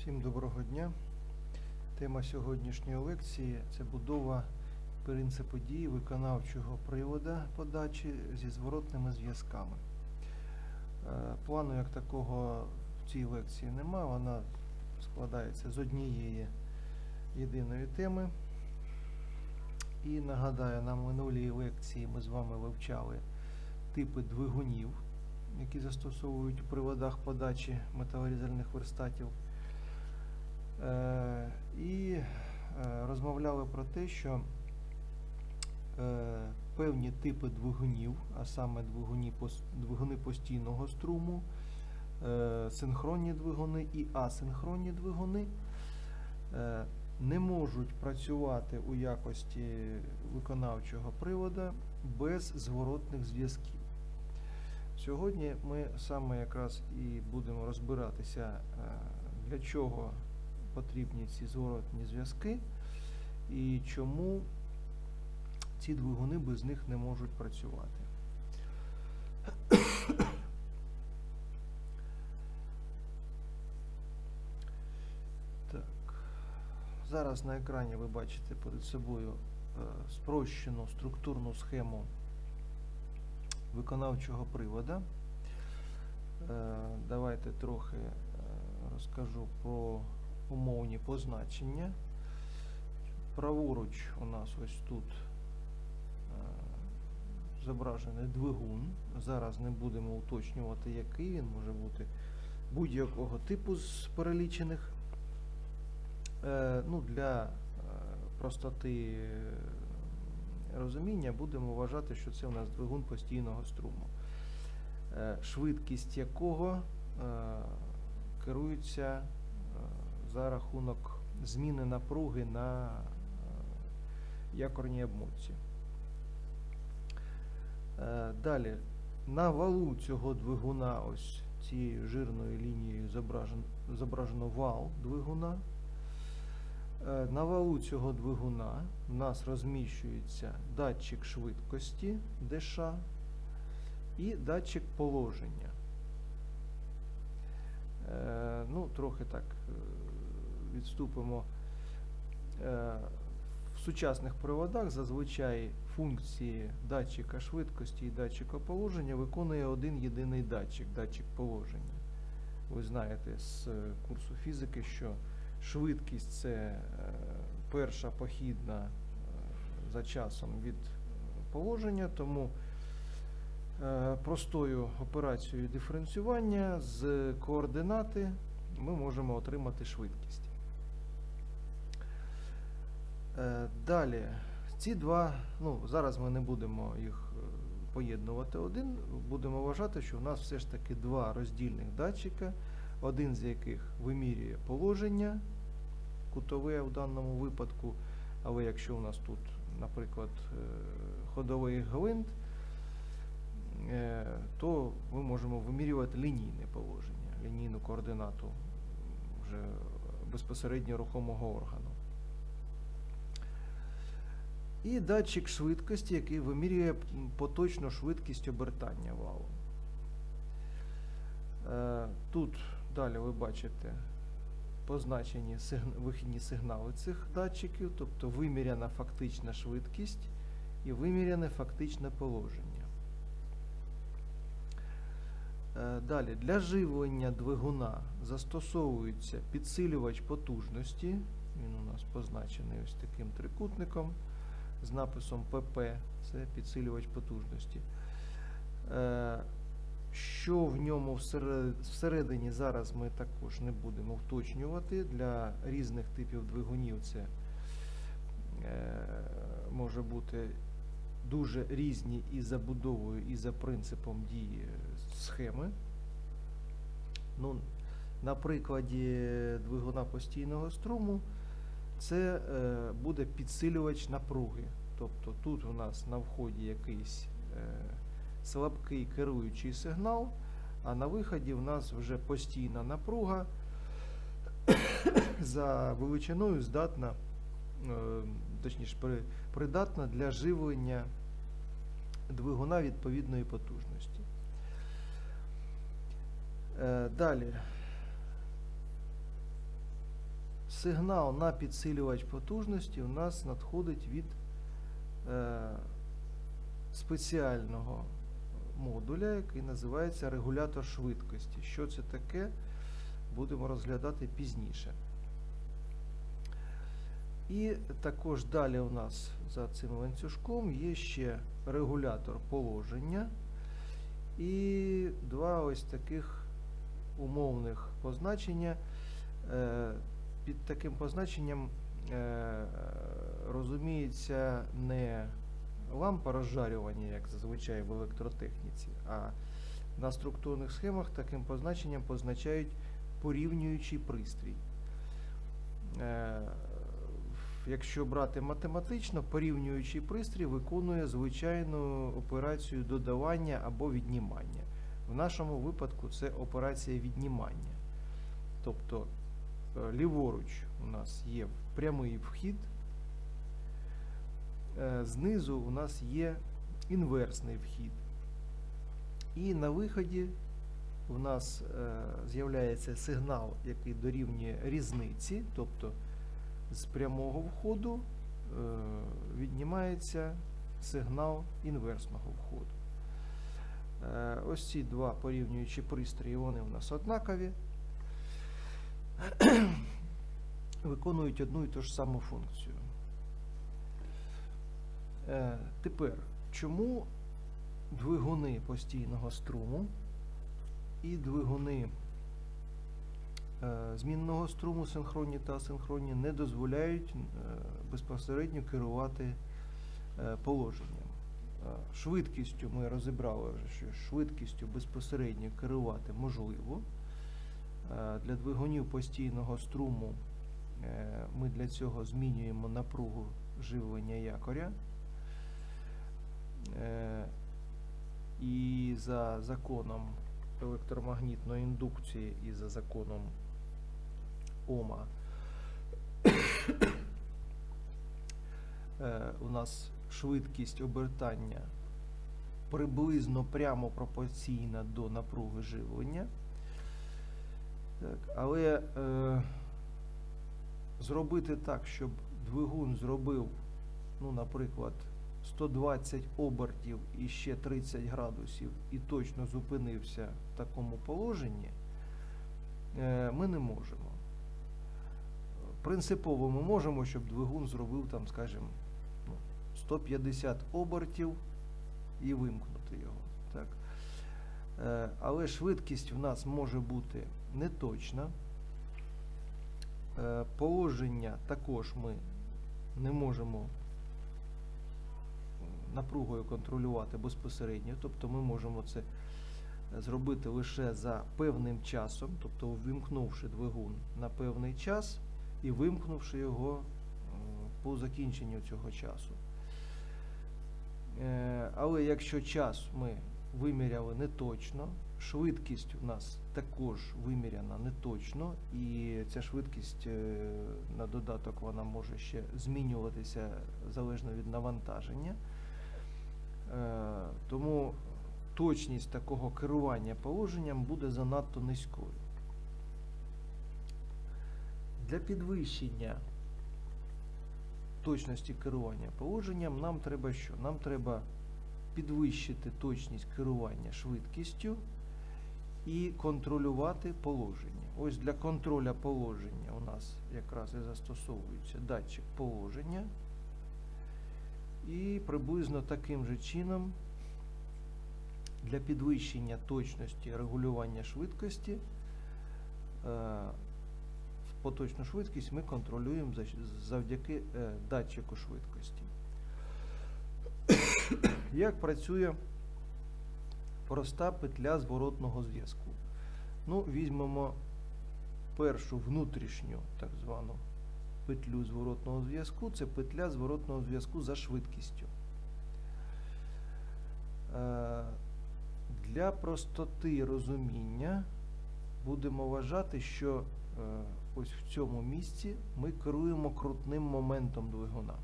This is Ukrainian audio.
Всім доброго дня. Тема сьогоднішньої лекції це будова принципу дії виконавчого привода подачі зі зворотними зв'язками. Е, Плану як такого в цій лекції нема, вона складається з однієї єдиної теми. І нагадаю, на минулій лекції ми з вами вивчали типи двигунів, які застосовують у приводах подачі металорізальних верстатів. Е, І е, розмовляли про те, що е, певні типи двигунів, а саме двигуни, постійного струму, синхронні двигуни і асинхронні двигуни не можуть працювати у якості виконавчого привода без зворотних зв'язків. Сьогодні ми саме якраз і будемо розбиратися, для чого потрібні ці зворотні зв'язки і чому ці двигуни без них не можуть працювати. Так. Зараз на екрані ви бачите перед собою е, спрощену структурну схему виконавчого привода. Е, Давайте трохи е, розкажу про умовні позначення. Праворуч у нас ось тут е, зображений двигун. Зараз не будемо уточнювати, який він може бути будь-якого типу з перелічених. Е, Ну, для е, простоти розуміння будемо вважати, що це у нас двигун постійного струму, швидкість якого керується за рахунок зміни напруги на е, якорній обмотці. Е, Далі, на валу цього двигуна, ось цією жирною лінією зображен- зображено вал двигуна. Е, На валу цього двигуна у нас розміщується датчик швидкості ДШ і датчик положення. Ну, трохи так відступимо. Е, В сучасних приводах зазвичай функції датчика швидкості і датчика положення виконує один єдиний датчик, датчик положення. Ви знаєте з е, курсу фізики, що швидкість це е, перша похідна за часом від положення, тому простою операцією диференціювання з координати ми можемо отримати швидкість. Е, Далі, ці два, ну зараз ми не будемо їх е, поєднувати один, будемо вважати, що у нас все ж таки два роздільних датчика, один з яких вимірює положення кутове в даному випадку, але якщо у нас тут, наприклад, е, ходовий гвинт, то ми можемо вимірювати лінійне положення, лінійну координату вже безпосередньо рухомого органу. І датчик швидкості, який вимірює поточну швидкість обертання валу. Е, Тут далі ви бачите позначені вихідні сигнали цих датчиків, тобто виміряна фактична швидкість і виміряне фактичне положення. Е, Далі, для живлення двигуна застосовується підсилювач потужності. Він у нас позначений ось таким трикутником з написом ПП, це підсилювач потужності. Е, Що в ньому всередині зараз ми також не будемо вточнювати. Для різних типів двигунів це е, може бути дуже різні і за будовою, і за принципом дії схеми. Ну, на прикладі двигуна постійного струму це е, буде підсилювач напруги. Тобто тут у нас на вході якийсь е, слабкий керуючий сигнал, а на виході в нас вже постійна напруга за величиною здатна, е, точніше, придатна для живлення двигуна відповідної потужності. Е, Далі. сигнал на підсилювач потужності у нас надходить від спеціального модуля, який називається регулятор швидкості. Що це таке, будемо розглядати пізніше. І також далі у нас за цим ланцюжком є ще регулятор положення і два ось таких умовних позначення. Е, Під таким позначенням е, розуміється не лампа розжарювання, як зазвичай в електротехніці, а на структурних схемах таким позначенням позначають порівнюючий пристрій. Е, Якщо брати математично, порівнюючий пристрій виконує звичайну операцію додавання або віднімання. В нашому випадку це операція віднімання. Тобто е, ліворуч у нас є прямий вхід, е, знизу у нас є інверсний вхід. І на виході у нас е, з'являється сигнал, який дорівнює різниці, тобто з прямого входу е, віднімається сигнал інверсного входу. Ось ці два порівнюючі пристрої, вони у нас однакові, виконують одну і ту ж саму функцію. Е, тепер, чому двигуни постійного струму і двигуни е, змінного струму синхронні та асинхронні не дозволяють е, безпосередньо керувати положенням. Швидкістю ми розібрали що швидкістю безпосередньо керувати можливо. Е, Для двигунів постійного струму е, ми для цього змінюємо напругу живлення якоря. Е, І за законом електромагнітної індукції і за законом Ома у нас швидкість обертання приблизно прямо пропорційна до напруги живлення. Так, але е, зробити так, щоб двигун зробив, ну, наприклад, 120 обертів і ще 30 градусів і точно зупинився в такому положенні, е, ми не можемо. Принципово ми можемо, щоб двигун зробив там, скажімо, ну, 150 обертів і вимкнути його. Так. Е, Але швидкість в нас може бути неточна. Е, Положення також ми не можемо напругою контролювати безпосередньо, тобто ми можемо це зробити лише за певним часом, тобто ввімкнувши двигун на певний час і вимкнувши його е, по закінченню цього часу. Е, Але якщо час ми виміряли неточно, швидкість у нас також виміряна неточно, і ця швидкість е, на додаток вона може ще змінюватися залежно від навантаження. Е, Тому точність такого керування положенням буде занадто низькою. Для підвищення точності керування положенням нам треба що? Нам треба підвищити точність керування швидкістю і контролювати положення. Ось для контроля положення у нас якраз і застосовується датчик положення. І приблизно таким же чином для підвищення точності регулювання швидкості е, поточну швидкість ми контролюємо завдяки е, датчику швидкості. Як працює проста петля зворотного зв'язку? Ну, візьмемо першу внутрішню так звану петлю зворотного зв'язку. Це петля зворотного зв'язку за швидкістю. Е, Для простоти розуміння будемо вважати, що е, ось в цьому місці ми керуємо крутним моментом двигуна.